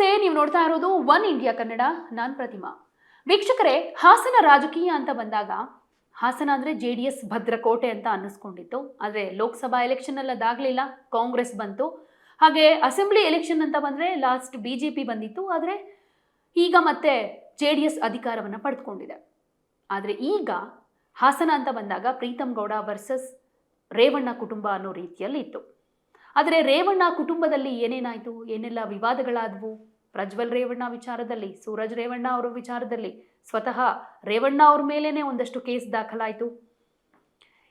ನಮಸ್ತೆ, ನೀವು ನೋಡ್ತಾ ಇರೋದು ಒನ್ ಇಂಡಿಯಾ ಕನ್ನಡ, ನಾನ್ ಪ್ರತಿಮಾ. ವೀಕ್ಷಕರೇ, ಹಾಸನ ರಾಜಕೀಯ ಅಂತ ಬಂದಾಗ, ಹಾಸನ ಅಂದರೆ ಜೆ ಡಿ ಎಸ್ ಭದ್ರಕೋಟೆ ಅಂತ ಅನ್ನಿಸ್ಕೊಂಡಿತ್ತು. ಆದರೆ ಲೋಕಸಭಾ ಎಲೆಕ್ಷನಲ್ಲಿ ಅದಾಗ್ಲಿಲ್ಲ, ಕಾಂಗ್ರೆಸ್ ಬಂತು. ಹಾಗೆ ಅಸೆಂಬ್ಲಿ ಎಲೆಕ್ಷನ್ ಅಂತ ಬಂದರೆ ಲಾಸ್ಟ್ ಬಿ ಜೆ ಪಿ ಬಂದಿತ್ತು. ಆದರೆ ಈಗ ಮತ್ತೆ ಜೆ ಡಿ ಎಸ್ ಅಧಿಕಾರವನ್ನು ಪಡೆದುಕೊಂಡಿದೆ. ಆದರೆ ಈಗ ಹಾಸನ ಅಂತ ಬಂದಾಗ ಪ್ರೀತಮ್ ಗೌಡ ವರ್ಸಸ್ ರೇವಣ್ಣ ಕುಟುಂಬ ಅನ್ನೋ ರೀತಿಯಲ್ಲಿ ಇತ್ತು ಆದರೆ ರೇವಣ್ಣ ಕುಟುಂಬದಲ್ಲಿ ಏನೇನಾಯಿತು? ಏನೆಲ್ಲ ವಿವಾದಗಳಾದವು? ಪ್ರಜ್ವಲ್ ರೇವಣ್ಣ ವಿಚಾರದಲ್ಲಿ, ಸೂರಜ್ ರೇವಣ್ಣ ಅವರ ವಿಚಾರದಲ್ಲಿ ಸ್ವತಃ ರೇವಣ್ಣ ಅವ್ರ ಮೇಲೇನೆ ಒಂದಷ್ಟು ಕೇಸ್ ದಾಖಲಾಯಿತು.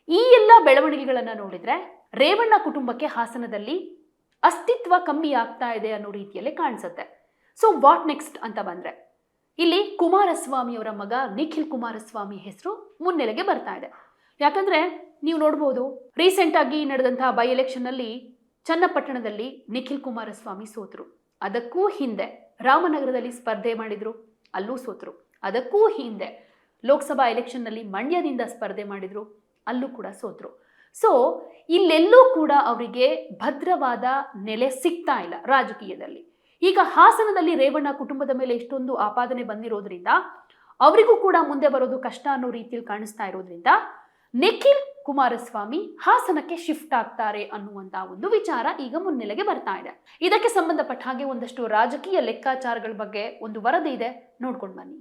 ಈ ಎಲ್ಲ ಬೆಳವಣಿಗೆಗಳನ್ನು ನೋಡಿದ್ರೆ ರೇವಣ್ಣ ಕುಟುಂಬಕ್ಕೆ ಹಾಸನದಲ್ಲಿ ಅಸ್ತಿತ್ವ ಕಮ್ಮಿ ಆಗ್ತಾ ಇದೆ ಅನ್ನೋ ರೀತಿಯಲ್ಲಿ ಕಾಣಿಸುತ್ತೆ. ಸೊ ವಾಟ್ ನೆಕ್ಸ್ಟ್ ಅಂತ ಬಂದ್ರೆ, ಇಲ್ಲಿ ಕುಮಾರಸ್ವಾಮಿ ಅವರ ಮಗ ನಿಖಿಲ್ ಕುಮಾರಸ್ವಾಮಿ ಹೆಸರು ಮುನ್ನೆಲೆಗೆ ಬರ್ತಾ ಇದೆ. ಯಾಕಂದ್ರೆ, ನೀವು ನೋಡ್ಬೋದು ರೀಸೆಂಟ್ ಆಗಿ ನಡೆದಂತಹ ಬೈ ಎಲೆಕ್ಷನ್ ಅಲ್ಲಿ ಚನ್ನಪಟ್ಟಣದಲ್ಲಿ ನಿಖಿಲ್ ಕುಮಾರಸ್ವಾಮಿ ಸೋತರು. ಅದಕ್ಕೂ ಹಿಂದೆ ರಾಮನಗರದಲ್ಲಿ ಸ್ಪರ್ಧೆ ಮಾಡಿದ್ರು, ಅಲ್ಲೂ ಸೋತರು. ಅದಕ್ಕೂ ಹಿಂದೆ ಲೋಕಸಭಾ ಎಲೆಕ್ಷನ್ನಲ್ಲಿ ಮಂಡ್ಯದಿಂದ ಸ್ಪರ್ಧೆ ಮಾಡಿದ್ರು, ಅಲ್ಲೂ ಕೂಡ ಸೋತರು. ಸೊ ಇಲ್ಲೆಲ್ಲೂ ಕೂಡ ಅವರಿಗೆ ಭದ್ರವಾದ ನೆಲೆ ಸಿಗ್ತಾ ಇಲ್ಲ ರಾಜಕೀಯದಲ್ಲಿ. ಈಗ ಹಾಸನದಲ್ಲಿ ರೇವಣ್ಣ ಕುಟುಂಬದ ಮೇಲೆ ಇಷ್ಟೊಂದು ಆಪಾದನೆ ಬಂದಿರೋದ್ರಿಂದ, ಅವರಿಗೂ ಕೂಡ ಮುಂದೆ ಬರೋದು ಕಷ್ಟ ಅನ್ನೋ ರೀತಿಯಲ್ಲಿ ಕಾಣಿಸ್ತಾ ಇರೋದ್ರಿಂದ, ನಿಖಿಲ್ ಕುಮಾರಸ್ವಾಮಿ ಹಾಸನಕ್ಕೆ ಶಿಫ್ಟ್ ಆಗ್ತಾರೆ ಅನ್ನುವಂತ ಒಂದು ವಿಚಾರ ಈಗ ಮುನ್ನೆಲೆಗೆ ಬರ್ತಾ ಇದೆ. ಇದಕ್ಕೆ ಸಂಬಂಧಪಟ್ಟ ಹಾಗೆ ಒಂದಷ್ಟು ರಾಜಕೀಯ ಲೆಕ್ಕಾಚಾರಗಳ ಬಗ್ಗೆ ಒಂದು ವರದಿ ಇದೆ. ನೋಡ್ಕೊಂಡು ಬನ್ನಿ.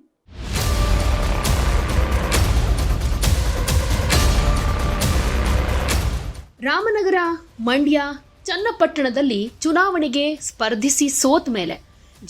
ರಾಮನಗರ, ಮಂಡ್ಯ, ಚನ್ನಪಟ್ಟಣದಲ್ಲಿ ಚುನಾವಣೆಗೆ ಸ್ಪರ್ಧಿಸಿ ಸೋತ್ ಮೇಲೆ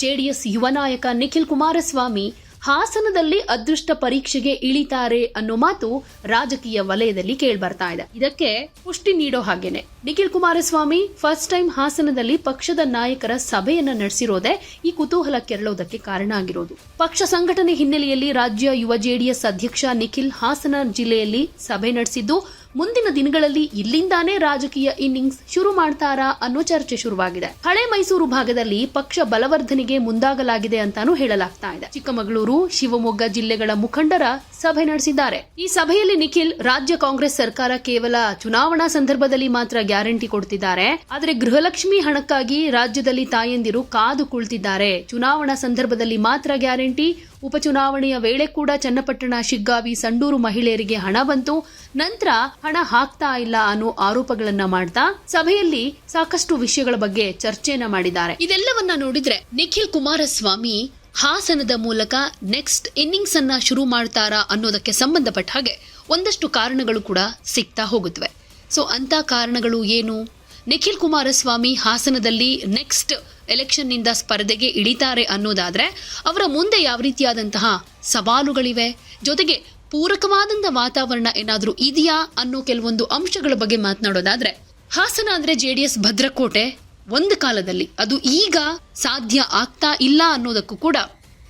ಜೆಡಿಎಸ್ ಯುವ ನಾಯಕ ನಿಖಿಲ್ ಕುಮಾರಸ್ವಾಮಿ ಹಾಸನದಲ್ಲಿ ಅದೃಷ್ಟ ಪರೀಕ್ಷೆಗೆ ಇಳಿತಾರೆ ಅನ್ನೋ ಮಾತು ರಾಜಕೀಯ ವಲಯದಲ್ಲಿ ಕೇಳ್ಬರ್ತಾ ಇದೆ. ಇದಕ್ಕೆ ಪುಷ್ಟಿ ನೀಡೋ ಹಾಗೇನೆ. ನಿಖಿಲ್ ಕುಮಾರಸ್ವಾಮಿ ಫಸ್ಟ್ ಟೈಮ್ ಹಾಸನದಲ್ಲಿ ಪಕ್ಷದ ನಾಯಕರ ಸಭೆಯನ್ನ ನಡೆಸಿರೋದೇ ಈ ಕುತೂಹಲ ಕೆರಳೋದಕ್ಕೆ ಕಾರಣ ಆಗಿರೋದು. ಪಕ್ಷ ಸಂಘಟನೆ ಹಿನ್ನೆಲೆಯಲ್ಲಿ ರಾಜ್ಯ ಯುವ ಜೆಡಿಎಸ್ ಅಧ್ಯಕ್ಷ ನಿಖಿಲ್ ಹಾಸನ ಜಿಲ್ಲೆಯಲ್ಲಿ ಸಭೆ ನಡೆಸಿದ್ದು ಮುಂದಿನ ದಿನಗಳಲ್ಲಿ ಇಲ್ಲಿಂದಾನೇ ರಾಜಕೀಯ ಇನ್ನಿಂಗ್ಸ್ ಶುರು ಮಾಡ್ತಾರಾ ಅನ್ನೋ ಚರ್ಚೆ ಶುರುವಾಗಿದೆ. ಹಳೆ ಮೈಸೂರು ಭಾಗದಲ್ಲಿ ಪಕ್ಷ ಬಲವರ್ಧನೆಗೆ ಮುಂದಾಗಲಾಗಿದೆ ಅಂತಾನೂ ಹೇಳಲಾಗ್ತಾ ಇದೆ. ಚಿಕ್ಕಮಗಳೂರು, ಶಿವಮೊಗ್ಗ ಜಿಲ್ಲೆಗಳ ಮುಖಂಡರ ಸಭೆ ನಡೆಸಿದ್ದಾರೆ. ಈ ಸಭೆಯಲ್ಲಿ ನಿಖಿಲ್, ರಾಜ್ಯ ಕಾಂಗ್ರೆಸ್ ಸರ್ಕಾರ ಕೇವಲ ಚುನಾವಣಾ ಸಂದರ್ಭದಲ್ಲಿ ಮಾತ್ರ ಗ್ಯಾರಂಟಿ ಕೊಡ್ತಿದ್ದಾರೆ. ಆದರೆ ಗೃಹಲಕ್ಷ್ಮಿ ಹಣಕ್ಕಾಗಿ ರಾಜ್ಯದಲ್ಲಿ ತಾಯಂದಿರು ಕಾದು ಕುಳಿತಿದ್ದಾರೆ. ಚುನಾವಣಾ ಸಂದರ್ಭದಲ್ಲಿ ಮಾತ್ರ ಗ್ಯಾರಂಟಿ ಉಪಚುನಾವಣೆಯ ವೇಳೆ ಕೂಡ ಚನ್ನಪಟ್ಟಣ, ಶಿಗ್ಗಾವಿ, ಸಂಡೂರು ಮಹಿಳೆಯರಿಗೆ ಹಣ ಬಂತು. ನಂತರ ಹಣ ಹಾಕ್ತಾ ಇಲ್ಲ ಅನ್ನೋ ಆರೋಪಗಳನ್ನ ಮಾಡ್ತಾ ಸಭೆಯಲ್ಲಿ ಸಾಕಷ್ಟು ವಿಷಯಗಳ ಬಗ್ಗೆ ಚರ್ಚೆಯನ್ನ ಮಾಡಿದ್ದಾರೆ. ಇದೆಲ್ಲವನ್ನ ನೋಡಿದ್ರೆ ನಿಖಿಲ್ ಕುಮಾರಸ್ವಾಮಿ ಹಾಸನದ ಮೂಲಕ ನೆಕ್ಸ್ಟ್ ಇನ್ನಿಂಗ್ಸ್ ಅನ್ನ ಶುರು ಮಾಡ್ತಾರಾ ಅನ್ನೋದಕ್ಕೆ ಸಂಬಂಧಪಟ್ಟ ಹಾಗೆ ಒಂದಷ್ಟು ಕಾರಣಗಳು ಕೂಡ ಸಿಗ್ತಾ ಹೋಗುತ್ತವೆ. ಸೊ ಅಂತ ಕಾರಣಗಳು ಏನು? ನಿಖಿಲ್ ಕುಮಾರಸ್ವಾಮಿ ಹಾಸನದಲ್ಲಿ ನೆಕ್ಸ್ಟ್ ಎಲೆಕ್ಷನ್ನಿಂದ ಸ್ಪರ್ಧೆಗೆ ಇಳಿತಾರೆ ಅನ್ನೋದಾದ್ರೆ ಅವರ ಮುಂದೆ ಯಾವ ರೀತಿಯಾದಂತಹ ಸವಾಲುಗಳಿವೆ? ಜೊತೆಗೆ ಪೂರಕವಾದಂಥ ವಾತಾವರಣ ಏನಾದರೂ ಇದೆಯಾ ಅನ್ನೋ ಕೆಲವೊಂದು ಅಂಶಗಳ ಬಗ್ಗೆ ಮಾತನಾಡೋದಾದ್ರೆ, ಹಾಸನ ಅಂದರೆ ಜೆ ಡಿ ಎಸ್ ಭದ್ರಕೋಟೆ ಒಂದು ಕಾಲದಲ್ಲಿ ಅದು ಈಗ ಸಾಧ್ಯ ಆಗ್ತಾ ಇಲ್ಲ ಅನ್ನೋದಕ್ಕೂ ಕೂಡ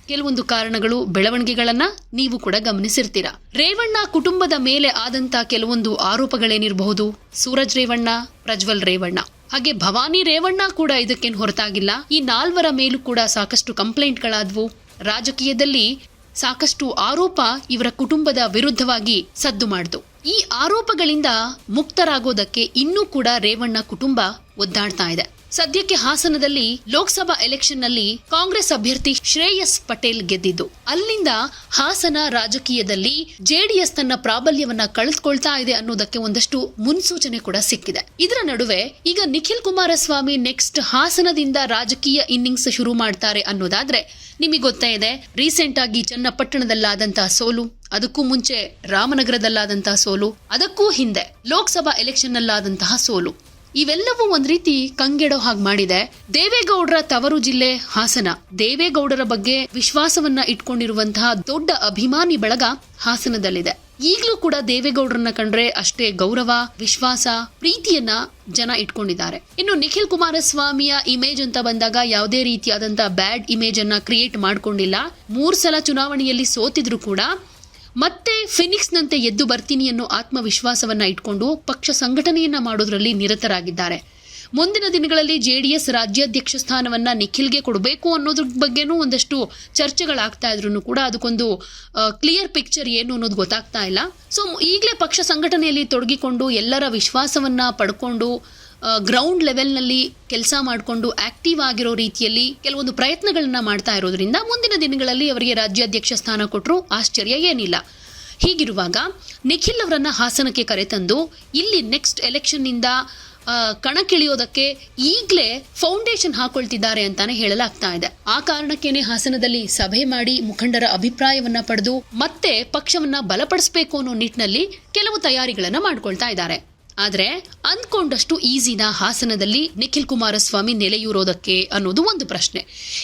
ಕೆಲವೊಂದು ಕಾರಣಗಳು, ಬೆಳವಣಿಗೆಗಳನ್ನ ನೀವು ಕೂಡ ಗಮನಿಸಿರ್ತೀರಾ? ರೇವಣ್ಣ ಕುಟುಂಬದ ಮೇಲೆ ಆದಂತ ಕೆಲವೊಂದು ಆರೋಪಗಳೇನಿರಬಹುದು? ಸೂರಜ್ ರೇವಣ್ಣ, ಪ್ರಜ್ವಲ್ ರೇವಣ್ಣ. ಹಾಗೆ ಭವಾನಿ ರೇವಣ್ಣ ಕೂಡ ಇದಕ್ಕೇನು ಹೊರತಾಗಿಲ್ಲ. ಈ ನಾಲ್ವರ ಮೇಲೂ ಕೂಡ ಸಾಕಷ್ಟು ಕಂಪ್ಲೇಂಟ್ಗಳಾದವು. ರಾಜಕೀಯದಲ್ಲಿ ಸಾಕಷ್ಟು ಆರೋಪ ಇವರ ಕುಟುಂಬದ ವಿರುದ್ಧವಾಗಿ ಸದ್ದು ಮಾಡಿತು ಈ ಆರೋಪಗಳಿಂದ ಮುಕ್ತರಾಗೋದಕ್ಕೆ ಇನ್ನೂ ಕೂಡ ರೇವಣ್ಣ ಕುಟುಂಬ ಒದ್ದಾಡ್ತಾ ಇದೆ. ಸದ್ಯಕ್ಕೆ ಹಾಸನದಲ್ಲಿ ಲೋಕಸಭಾ ಎಲೆಕ್ಷನ್ನಲ್ಲಿ ಕಾಂಗ್ರೆಸ್ ಅಭ್ಯರ್ಥಿ ಶ್ರೇಯಸ್ ಪಟೇಲ್ ಗೆದ್ದಿದ್ದು. ಅಲ್ಲಿಂದ ಹಾಸನ ರಾಜಕೀಯದಲ್ಲಿ ಜೆಡಿಎಸ್ ತನ್ನ ಪ್ರಾಬಲ್ಯವನ್ನ ಕಳೆದುಕೊಳ್ತಾ ಇದೆ ಅನ್ನೋದಕ್ಕೆ ಒಂದಷ್ಟು ಮುನ್ಸೂಚನೆ ಕೂಡ ಸಿಕ್ಕಿದೆ. ಇದರ ನಡುವೆ ಈಗ ನಿಖಿಲ್ ಕುಮಾರಸ್ವಾಮಿ ನೆಕ್ಸ್ಟ್ ಹಾಸನದಿಂದ ರಾಜಕೀಯ ಇನ್ನಿಂಗ್ಸ್ ಶುರು ಮಾಡ್ತಾರೆ ಅನ್ನೋದಾದ್ರೆ ನಿಮಗೆ ಗೊತ್ತೇ ಇದೆ ರೀಸೆಂಟ್ ಆಗಿ ಚನ್ನಪಟ್ಟಣದಲ್ಲಾದಂತಹ ಸೋಲು, ಅದಕ್ಕೂ ಮುಂಚೆ ರಾಮನಗರದಲ್ಲಾದಂತಹ ಸೋಲು, ಅದಕ್ಕೂ ಹಿಂದೆ ಲೋಕಸಭಾ ಎಲೆಕ್ಷನ್ ಅಲ್ಲಾದಂತಹ ಸೋಲು. ಇವೆಲ್ಲವೂ ಒಂದ್ ರೀತಿ ಕಂಗೆಡೋ ಹಾಗೆ ಮಾಡಿದೆ. ದೇವೇಗೌಡರ ತವರು ಜಿಲ್ಲೆ ಹಾಸನ. ದೇವೇಗೌಡರ ಬಗ್ಗೆ ವಿಶ್ವಾಸವನ್ನ ಇಟ್ಕೊಂಡಿರುವಂತಹ ದೊಡ್ಡ ಅಭಿಮಾನಿ ಬಳಗ ಹಾಸನದಲ್ಲಿದೆ. ಈಗಲೂ ಕೂಡ ದೇವೇಗೌಡರನ್ನ ಕಂಡ್ರೆ ಅಷ್ಟೇ ಗೌರವ, ವಿಶ್ವಾಸ, ಪ್ರೀತಿಯನ್ನ ಜನ ಇಟ್ಕೊಂಡಿದ್ದಾರೆ. ಇನ್ನು ನಿಖಿಲ್ ಕುಮಾರಸ್ವಾಮಿಯ ಇಮೇಜ್ ಅಂತ ಬಂದಾಗ ಯಾವುದೇ ರೀತಿಯಾದಂತಹ ಬ್ಯಾಡ್ ಇಮೇಜ್ ಅನ್ನ ಕ್ರಿಯೇಟ್ ಮಾಡ್ಕೊಂಡಿಲ್ಲ. ಮೂರ್ ಸಲ ಚುನಾವಣೆಯಲ್ಲಿ ಸೋತಿದ್ರು ಕೂಡ ಮತ್ತೆ ಫಿನಿಕ್ಸ್ನಂತೆ ಎದ್ದು ಬರ್ತೀನಿ ಅನ್ನೋ ಆತ್ಮವಿಶ್ವಾಸವನ್ನ ಇಟ್ಕೊಂಡು ಪಕ್ಷ ಸಂಘಟನೆಯನ್ನ ಮಾಡೋದ್ರಲ್ಲಿ ನಿರತರಾಗಿದ್ದಾರೆ. ಮುಂದಿನ ದಿನಗಳಲ್ಲಿ ಜೆ ಡಿ ಎಸ್ ರಾಜ್ಯಾಧ್ಯಕ್ಷ ಸ್ಥಾನವನ್ನ ನಿಖಿಲ್ಗೆ ಕೊಡಬೇಕು ಅನ್ನೋದ್ರ ಬಗ್ಗೆನೂ ಒಂದಷ್ಟು ಚರ್ಚೆಗಳಾಗ್ತಾ ಇದ್ರು ಕೂಡ ಅದಕ್ಕೊಂದು ಕ್ಲಿಯರ್ ಪಿಕ್ಚರ್ ಏನು ಅನ್ನೋದು ಗೊತ್ತಾಗ್ತಾ ಇಲ್ಲ. ಸೊ ಈಗಲೇ ಪಕ್ಷ ಸಂಘಟನೆಯಲ್ಲಿ ತೊಡಗಿಕೊಂಡು ಎಲ್ಲರ ವಿಶ್ವಾಸವನ್ನ ಪಡ್ಕೊಂಡು ಗ್ರೌಂಡ್ ಲೆವೆಲ್ನಲ್ಲಿ ಕೆಲಸ ಮಾಡಿಕೊಂಡು ಆಕ್ಟಿವ್ ಆಗಿರೋ ರೀತಿಯಲ್ಲಿ ಕೆಲವೊಂದು ಪ್ರಯತ್ನಗಳನ್ನ ಮಾಡ್ತಾ ಇರೋದ್ರಿಂದ ಮುಂದಿನ ದಿನಗಳಲ್ಲಿ ಅವರಿಗೆ ರಾಜ್ಯಾಧ್ಯಕ್ಷ ಸ್ಥಾನ ಕೊಟ್ಟರು ಆಶ್ಚರ್ಯ ಏನಿಲ್ಲ. ಹೀಗಿರುವಾಗ ನಿಖಿಲ್ ಅವರನ್ನು ಹಾಸನಕ್ಕೆ ಕರೆತಂದು ಇಲ್ಲಿ ನೆಕ್ಸ್ಟ್ ಎಲೆಕ್ಷನ್ನಿಂದ ಕಣಕ್ಕಿಳಿಯೋದಕ್ಕೆ ಈಗಲೇ ಫೌಂಡೇಶನ್ ಹಾಕೊಳ್ತಿದ್ದಾರೆ ಅಂತಾನೆ ಹೇಳಲಾಗ್ತಾ ಇದೆ. ಆ ಕಾರಣಕ್ಕೇನೆ ಹಾಸನದಲ್ಲಿ ಸಭೆ ಮಾಡಿ ಮುಖಂಡರ ಅಭಿಪ್ರಾಯವನ್ನ ಪಡೆದು ಮತ್ತೆ ಪಕ್ಷವನ್ನ ಬಲಪಡಿಸಬೇಕು ಅನ್ನೋ ನಿಟ್ಟಿನಲ್ಲಿ ಕೆಲವು ತಯಾರಿಗಳನ್ನ ಮಾಡ್ಕೊಳ್ತಾ ಇದ್ದಾರೆ. ಆದ್ರೆ ಅಂದ್ಕೊಂಡಷ್ಟು ಈಸಿನ ಹಾಸನದಲ್ಲಿ ನಿಖಿಲ್ ಕುಮಾರಸ್ವಾಮಿ ನೆಲೆಯೂರೋದಕ್ಕೆ ಅನ್ನೋದು ಒಂದು ಪ್ರಶ್ನೆ.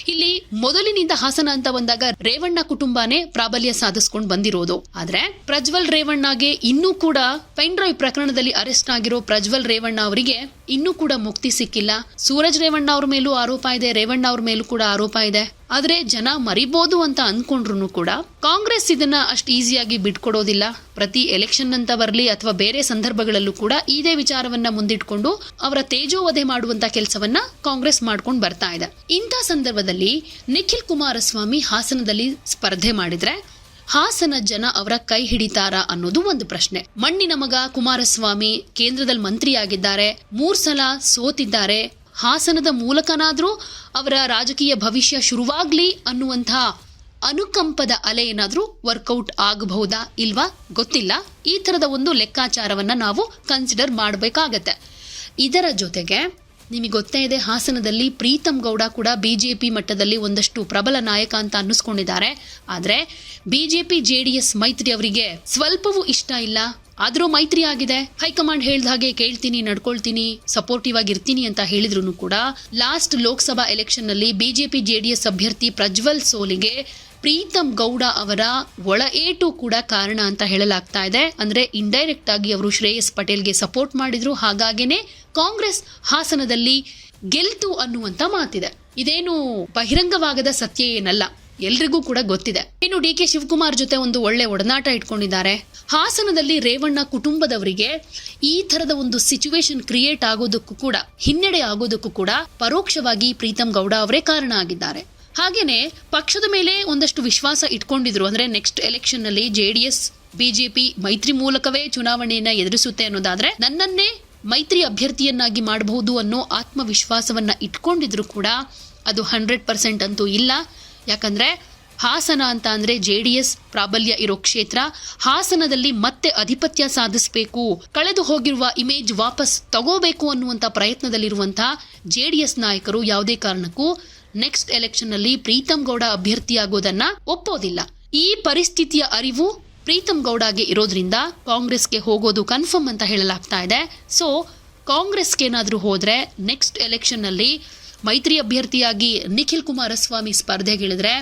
ಇಲ್ಲಿ ಮೊದಲಿನಿಂದ ಹಾಸನ ಅಂತ ಬಂದಾಗ ರೇವಣ್ಣ ಕುಟುಂಬನೇ ಪ್ರಾಬಲ್ಯ ಸಾಧಿಸ್ಕೊಂಡು ಬಂದಿರೋದು. ಆದ್ರೆ ಪ್ರಜ್ವಲ್ ರೇವಣ್ಣಗೆ ಇನ್ನೂ ಕೂಡ ಪೆನ್ ಡ್ರೈವ್ ಪ್ರಕರಣದಲ್ಲಿ ಅರೆಸ್ಟ್ ಆಗಿರೋ ಪ್ರಜ್ವಲ್ ರೇವಣ್ಣ ಅವರಿಗೆ ಇನ್ನೂ ಕೂಡ ಮುಕ್ತಿ ಸಿಕ್ಕಿಲ್ಲ. ಸೂರಜ್ ರೇವಣ್ಣ ಅವ್ರ ಮೇಲೂ ಆರೋಪ ಇದೆ, ರೇವಣ್ಣ ಅವ್ರ ಮೇಲೂ ಕೂಡ ಆರೋಪ ಇದೆ. ಆದ್ರೆ ಜನ ಮರಿಬೋದು ಅಂತ ಅನ್ಕೊಂಡ್ರು ಕೂಡ ಕಾಂಗ್ರೆಸ್ ಇದನ್ನ ಅಷ್ಟು ಈಸಿಯಾಗಿ ಬಿಟ್ಕೊಡೋದಿಲ್ಲ. ಪ್ರತಿ ಎಲೆಕ್ಷನ್ ಅಂತ ಬರಲಿ ಅಥವಾ ಬೇರೆ ಸಂದರ್ಭಗಳಲ್ಲೂ ಕೂಡ ಇದೇ ವಿಚಾರವನ್ನ ಮುಂದಿಟ್ಕೊಂಡು ಅವರ ತೇಜೋವಧೆ ಮಾಡುವಂತ ಕೆಲಸವನ್ನ ಕಾಂಗ್ರೆಸ್ ಮಾಡ್ಕೊಂಡು ಬರ್ತಾ ಇದೆ. ಇಂಥ ಸಂದರ್ಭದಲ್ಲಿ ನಿಖಿಲ್ ಕುಮಾರಸ್ವಾಮಿ ಹಾಸನದಲ್ಲಿ ಸ್ಪರ್ಧೆ ಮಾಡಿದ್ರೆ ಹಾಸನ ಜನ ಅವರ ಕೈ ಹಿಡಿತಾರಾ ಅನ್ನೋದು ಒಂದು ಪ್ರಶ್ನೆ. ಮಣ್ಣಿನ ಮಗ ಕುಮಾರಸ್ವಾಮಿ ಕೇಂದ್ರದಲ್ಲಿ ಮಂತ್ರಿಯಾಗಿದ್ದಾರೆ. ಮೂರ್ ಸಲ ಸೋತಿದ್ದಾರೆ. ಹಾಸನದ ಮೂಲಕನಾದರೂ ಅವರ ರಾಜಕೀಯ ಭವಿಷ್ಯ ಶುರುವಾಗಲಿ ಅನ್ನುವಂಥ ಅನುಕಂಪದ ಅಲೆ ಏನಾದರೂ ವರ್ಕೌಟ್ ಆಗಬಹುದಾ ಇಲ್ವಾ ಗೊತ್ತಿಲ್ಲ. ಈ ಥರದ ಒಂದು ಲೆಕ್ಕಾಚಾರವನ್ನು ನಾವು ಕನ್ಸಿಡರ್ ಮಾಡಬೇಕಾಗತ್ತೆ. ಇದರ ಜೊತೆಗೆ ನಿಮಗೆ ಗೊತ್ತೇ ಇದೆ, ಹಾಸನದಲ್ಲಿ ಪ್ರೀತಮ್ ಗೌಡ ಕೂಡ ಬಿ ಜೆ ಪಿ ಮಟ್ಟದಲ್ಲಿ ಒಂದಷ್ಟು ಪ್ರಬಲ ನಾಯಕ ಅಂತ ಅನ್ನಿಸ್ಕೊಂಡಿದ್ದಾರೆ. ಆದರೆ B J P J D S ಮೈತ್ರಿ ಅವರಿಗೆ ಸ್ವಲ್ಪವೂ ಇಷ್ಟ ಇಲ್ಲ. ಆದರೂ ಮೈತ್ರಿ ಆಗಿದೆ. ಹೈಕಮಾಂಡ್ ಹೇಳ್ದ ಹಾಗೆ ಕೇಳ್ತೀನಿ, ನಡ್ಕೊಳ್ತೀನಿ ಸಪೋರ್ಟಿವ್ ಆಗಿರ್ತೀನಿ ಅಂತ ಹೇಳಿದ್ರು ಕೂಡ ಲಾಸ್ಟ್ ಲೋಕಸಭಾ ಎಲೆಕ್ಷನ್ನಲ್ಲಿ ಬಿಜೆಪಿ ಜೆಡಿಎಸ್ ಅಭ್ಯರ್ಥಿ ಪ್ರಜ್ವಲ್ ಸೋಲಿಗೆ ಪ್ರೀತಮ್ ಗೌಡ ಅವರ ಒಳ ಏಟು ಕೂಡ ಕಾರಣ ಅಂತ ಹೇಳಲಾಗ್ತಾ ಇದೆ. ಅಂದ್ರೆ ಇಂಡೈರೆಕ್ಟ್ ಆಗಿ ಅವರು ಶ್ರೇಯಸ್ ಪಟೇಲ್ಗೆ ಸಪೋರ್ಟ್ ಮಾಡಿದ್ರು. ಹಾಗಾಗಿನೇ ಕಾಂಗ್ರೆಸ್ ಹಾಸನದಲ್ಲಿ ಗೆಲ್ತು ಅನ್ನುವಂತ ಮಾತಿದೆ. ಇದೇನು ಬಹಿರಂಗವಾಗದ ಸತ್ಯ ಏನಲ್ಲ. ಎಲ್ರಿಗೂ ಕೂಡ ಗೊತ್ತಿದೆ. ಇನ್ನು ಡಿ ಕೆ ಶಿವಕುಮಾರ್ ಜೊತೆ ಒಂದು ಒಳ್ಳೆ ಒಡನಾಟ ಇಟ್ಕೊಂಡಿದ್ದಾರೆ. ಹಾಸನದಲ್ಲಿ ರೇವಣ್ಣ ಕುಟುಂಬದವರಿಗೆ ಈ ತರದ ಒಂದು ಸಿಚುವೇಶನ್ ಕ್ರಿಯೇಟ್ ಆಗೋದಕ್ಕೂ ಕೂಡ, ಹಿನ್ನಡೆ ಆಗೋದಕ್ಕೂ ಕೂಡ ಪರೋಕ್ಷವಾಗಿ ಪ್ರೀತಮ್ ಗೌಡ ಅವರೇ ಕಾರಣ ಆಗಿದ್ದಾರೆ. ಹಾಗೇನೆ ಪಕ್ಷದ ಮೇಲೆ ಒಂದಷ್ಟು ವಿಶ್ವಾಸ ಇಟ್ಕೊಂಡಿದ್ರು ಅಂದ್ರೆ ನೆಕ್ಸ್ಟ್ ಎಲೆಕ್ಷನ್ನಲ್ಲಿ ಜೆಡಿಎಸ್ ಬಿಜೆಪಿ ಮೈತ್ರಿ ಮೂಲಕವೇ ಚುನಾವಣೆಯನ್ನ ಎದುರಿಸುತ್ತೆ ಅನ್ನೋದಾದ್ರೆ ನನ್ನನ್ನೇ ಮೈತ್ರಿ ಅಭ್ಯರ್ಥಿಯನ್ನಾಗಿ ಮಾಡಬಹುದು ಅನ್ನೋ ಆತ್ಮವಿಶ್ವಾಸವನ್ನ ಇಟ್ಕೊಂಡಿದ್ರು ಕೂಡ ಅದು ಹಂಡ್ರೆಡ್ ಪರ್ಸೆಂಟ್ ಅಂತೂ ಇಲ್ಲ. ಯಾಕಂದ್ರೆ ಹಾಸನ ಅಂತ ಅಂದ್ರೆ ಜೆ ಡಿ ಎಸ್ ಪ್ರಾಬಲ್ಯ ಇರೋ ಕ್ಷೇತ್ರ. ಹಾಸನದಲ್ಲಿ ಮತ್ತೆ ಅಧಿಪತ್ಯ ಸಾಧಿಸಬೇಕು. ಕಳೆದು ಹೋಗಿರುವ ಇಮೇಜ್ ವಾಪಸ್ ತಗೋಬೇಕು ಅನ್ನುವಂತ ಪ್ರಯತ್ನದಲ್ಲಿರುವಂತಹ ಜೆ ಡಿ ಎಸ್ ನಾಯಕರು ಯಾವುದೇ ಕಾರಣಕ್ಕೂ ನೆಕ್ಸ್ಟ್ ಎಲೆಕ್ಷನ್ನಲ್ಲಿ ಪ್ರೀತಮ್ ಗೌಡ ಅಭ್ಯರ್ಥಿಯಾಗೋದನ್ನ ಒಪ್ಪೋದಿಲ್ಲ. ಈ ಪರಿಸ್ಥಿತಿಯ ಅರಿವು ಪ್ರೀತಮ್ ಗೌಡಗೆ ಇರೋದ್ರಿಂದ ಕಾಂಗ್ರೆಸ್ಗೆ ಹೋಗೋದು ಕನ್ಫರ್ಮ್ ಅಂತ ಹೇಳಲಾಗ್ತಾ ಇದೆ. ಸೊ ಕಾಂಗ್ರೆಸ್ಗೇನಾದ್ರೂ ಹೋದ್ರೆ ನೆಕ್ಸ್ಟ್ ಎಲೆಕ್ಷನ್ನಲ್ಲಿ ಮೈತ್ರಿ ಅಭ್ಯರ್ಥಿಯಾಗಿ ನಿಖಿಲ್ ಕುಮಾರಸ್ವಾಮಿ ಸ್ಪರ್ಧೆಗಿಳಿದ್ರೆ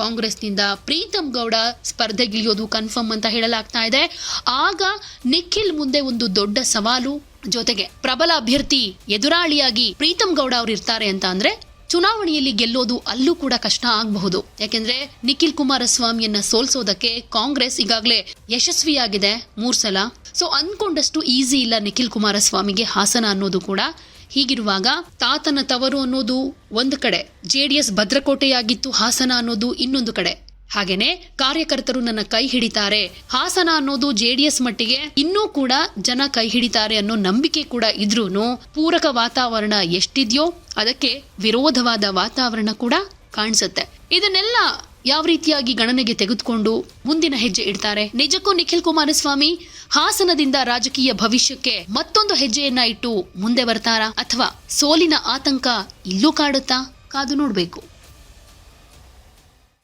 ಕಾಂಗ್ರೆಸ್ನಿಂದ ಪ್ರೀತಮ್ ಗೌಡ ಸ್ಪರ್ಧೆಗಿಳಿಯೋದು ಕನ್ಫರ್ಮ್ ಅಂತ ಹೇಳಲಾಗ್ತಾ ಇದೆ. ಆಗ ನಿಖಿಲ್ ಮುಂದೆ ಒಂದು ದೊಡ್ಡ ಸವಾಲು, ಜೊತೆಗೆ ಪ್ರಬಲ ಅಭ್ಯರ್ಥಿ ಎದುರಾಳಿಯಾಗಿ ಪ್ರೀತಮ್ ಗೌಡ ಅವರು ಇರ್ತಾರೆ ಅಂತ ಅಂದ್ರೆ ಚುನಾವಣೆಯಲ್ಲಿ ಗೆಲ್ಲೋದು ಅಲ್ಲೂ ಕೂಡ ಕಷ್ಟ ಆಗಬಹುದು. ಯಾಕೆಂದ್ರೆ ನಿಖಿಲ್ ಕುಮಾರಸ್ವಾಮಿಯನ್ನ ಸೋಲ್ಸೋದಕ್ಕೆ ಕಾಂಗ್ರೆಸ್ ಈಗಾಗಲೇ ಯಶಸ್ವಿಯಾಗಿದೆ ಮೂರ್ ಸಲ ಸೊ ಅನ್ಕೊಂಡಷ್ಟು ಈಸಿ ಇಲ್ಲ ನಿಖಿಲ್ ಕುಮಾರಸ್ವಾಮಿಗೆ ಹಾಸನ ಅನ್ನೋದು ಕೂಡ. ಹೀಗಿರುವಾಗ ತಾತನ ತವರು ಅನ್ನೋದು ಒಂದು ಕಡೆ, ಜೆಡಿಎಸ್ ಭದ್ರಕೋಟೆಯಾಗಿತ್ತು ಹಾಸನ ಅನ್ನೋದು ಇನ್ನೊಂದು ಕಡೆ. ಹಾಗೇನೆ ಕಾರ್ಯಕರ್ತರು ನನ್ನ ಕೈ ಹಿಡಿತಾರೆ, ಹಾಸನ ಅನ್ನೋದು ಜೆಡಿಎಸ್ ಮಟ್ಟಿಗೆ ಇನ್ನೂ ಕೂಡ ಜನ ಕೈ ಹಿಡಿತಾರೆ ಅನ್ನೋ ನಂಬಿಕೆ ಕೂಡ ಇದ್ರೂ ಪೂರಕ ವಾತಾವರಣ ಎಷ್ಟಿದ್ಯೋ ಅದಕ್ಕೆ ವಿರೋಧವಾದ ವಾತಾವರಣ ಕೂಡ ಕಾಣಿಸುತ್ತೆ. ಇದನ್ನೆಲ್ಲ ಯಾವ ರೀತಿಯಾಗಿ ಗಣನೆಗೆ ತೆಗೆದುಕೊಂಡು ಮುಂದಿನ ಹೆಜ್ಜೆ ಇಡ್ತಾರೆ? ನಿಜಕ್ಕೂ ನಿಖಿಲ್ ಕುಮಾರಸ್ವಾಮಿ ಹಾಸನದಿಂದ ರಾಜಕೀಯ ಭವಿಷ್ಯಕ್ಕೆ ಮತ್ತೊಂದು ಹೆಜ್ಜೆಯನ್ನ ಇಟ್ಟು ಮುಂದೆ ಬರ್ತಾರಾ? ಅಥವಾ ಸೋಲಿನ ಆತಂಕ ಇಲ್ಲೂ ಕಾಡುತ್ತಾ? ಕಾದು ನೋಡ್ಬೇಕು.